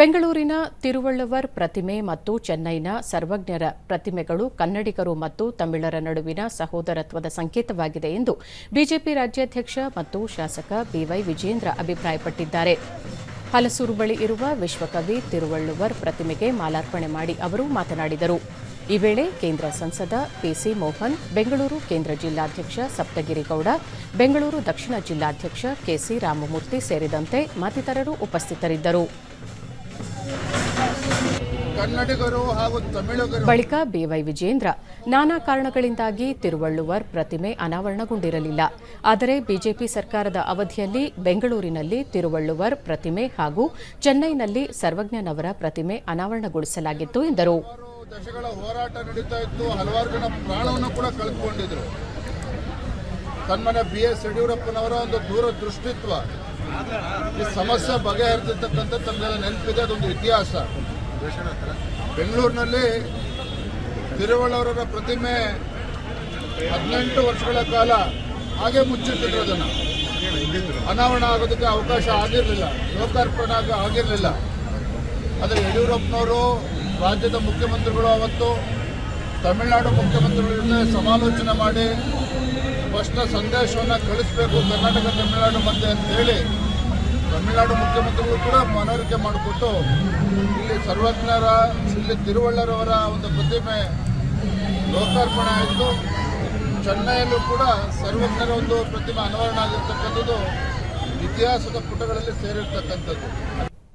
ಬೆಂಗಳೂರಿನ ತಿರುವಳ್ಳುವರ್ ಪ್ರತಿಮೆ ಮತ್ತು ಚೆನ್ನೈನ ಸರ್ವಜ್ಞರ ಪ್ರತಿಮೆಗಳು ಕನ್ನಡಿಗರು ಮತ್ತು ತಮಿಳರ ನಡುವಿನ ಸಹೋದರತ್ವದ ಸಂಕೇತವಾಗಿದೆ ಎಂದು ಬಿಜೆಪಿ ರಾಜ್ಯಾಧ್ಯಕ್ಷ ಮತ್ತು ಶಾಸಕ ಬಿವೈ ವಿಜೇಂದ್ರ ಅಭಿಪ್ರಾಯಪಟ್ಟಿದ್ದಾರೆ. ಹಲಸೂರು ಬಳಿ ಇರುವ ವಿಶ್ವಕವಿ ತಿರುವಳ್ಳುವರ್ ಪ್ರತಿಮೆಗೆ ಮಾಲಾರ್ಪಣೆ ಮಾಡಿ ಅವರು ಮಾತನಾಡಿದರು. ಈ ವೇಳೆ ಕೇಂದ್ರ ಸಂಸದ ಪಿಸಿ ಮೋಹನ್, ಬೆಂಗಳೂರು ಕೇಂದ್ರ ಜಿಲ್ಲಾಧ್ಯಕ್ಷ ಸಪ್ತಗಿರಿಗೌಡ, ಬೆಂಗಳೂರು ದಕ್ಷಿಣ ಜಿಲ್ಲಾಧ್ಯಕ್ಷ ಕೆಸಿ ರಾಮಮೂರ್ತಿ ಸೇರಿದಂತೆ ಮತ್ತಿತರರು ಉಪಸ್ಥಿತರಿದ್ದರು. ಕನ್ನಡಿಗರು ಹಾಗೂ ತಮಿಳುಗರು ಬಳಿಕ ಬಿವೈ ವಿಜೇಂದ್ರ ನಾನಾ ಕಾರಣಗಳಿಂದಾಗಿ ತಿರುವಳ್ಳುವರ್ ಪ್ರತಿಮೆ ಅನಾವರಣಗೊಂಡಿರಲಿಲ್ಲ. ಆದರೆ ಬಿಜೆಪಿ ಸರ್ಕಾರದ ಅವಧಿಯಲ್ಲಿ ಬೆಂಗಳೂರಿನಲ್ಲಿ ತಿರುವಳ್ಳುವರ್ ಪ್ರತಿಮೆ ಹಾಗೂ ಚೆನ್ನೈನಲ್ಲಿ ಸರ್ವಜ್ಞನವರ ಪ್ರತಿಮೆ ಅನಾವರಣಗೊಳಿಸಲಾಗಿತ್ತು ಎಂದರು. ದಶಗಳ ಹೋರಾಟ ನಡೀತಾ ಇತ್ತು. ಹಲವಾರು ಜನ ಪ್ರಾಣವನ್ನು ಕೂಡ ಕಳೆದುಕೊಂಡಿದ್ರು. ತನ್ಮನೆ ಬಿ ಎಸ್ ಯಡಿಯೂರಪ್ಪನವರ ಒಂದು ದೂರದೃಷ್ಟಿತ್ವ. ಈ ಸಮಸ್ಯೆ ಬಗೆಹರಿದಿರ್ತಕ್ಕಂಥ ತಮ್ಮೆಲ್ಲ ನೆನಪಿದೆ, ಅದೊಂದು ಇತಿಹಾಸ. ಬೆಂಗಳೂರಿನಲ್ಲಿ ತಿರುವಳ್ಳವರ ಪ್ರತಿಮೆ ಹದಿನೆಂಟು ವರ್ಷಗಳ ಕಾಲ ಹಾಗೆ ಮುಚ್ಚಿಟ್ಟಿದ್ರು ಅದನ್ನು. ಅನಾವರಣ ಆಗೋದಕ್ಕೆ ಅವಕಾಶ ಆಗಿರಲಿಲ್ಲ, ಲೋಕಾರ್ಪಣೆ ಆಗ ಆಗಿರಲಿಲ್ಲ. ಆದರೆ ಯಡಿಯೂರಪ್ಪನವರು, ರಾಜ್ಯದ ಮುಖ್ಯಮಂತ್ರಿಗಳು ಅವತ್ತು ತಮಿಳುನಾಡು ಮುಖ್ಯಮಂತ್ರಿಗಳ ಸಮಾಲೋಚನೆ ಮಾಡಿ ಸ್ಪಷ್ಟ ಸಂದೇಶವನ್ನು ಕಳಿಸಬೇಕು, ಕರ್ನಾಟಕ ತಮಿಳುನಾಡು ಮಧ್ಯೆ ಅಂತ ಹೇಳಿ ತಮಿಳುನಾಡು ಮುಖ್ಯಮಂತ್ರಿಗಳು ಕೂಡ ಮನವರಿಕೆ ಮಾಡಿಕೊಟ್ಟು ಇಲ್ಲಿ ಸರ್ವಜ್ಞರ, ಇಲ್ಲಿ ತಿರುವಳ್ಳರವರ ಒಂದು ಪ್ರತಿಮೆ ಲೋಕಾರ್ಪಣೆ ಆಯಿತು. ಚೆನ್ನೈಯಲ್ಲೂ ಕೂಡ ಸರ್ವಜ್ಞರ ಒಂದು ಪ್ರತಿಮೆ ಅನಾವರಣ ಆಗಿರ್ತಕ್ಕಂಥದ್ದು ಇತಿಹಾಸದ ಪುಟಗಳಲ್ಲಿ ಸೇರಿರ್ತಕ್ಕಂಥದ್ದು.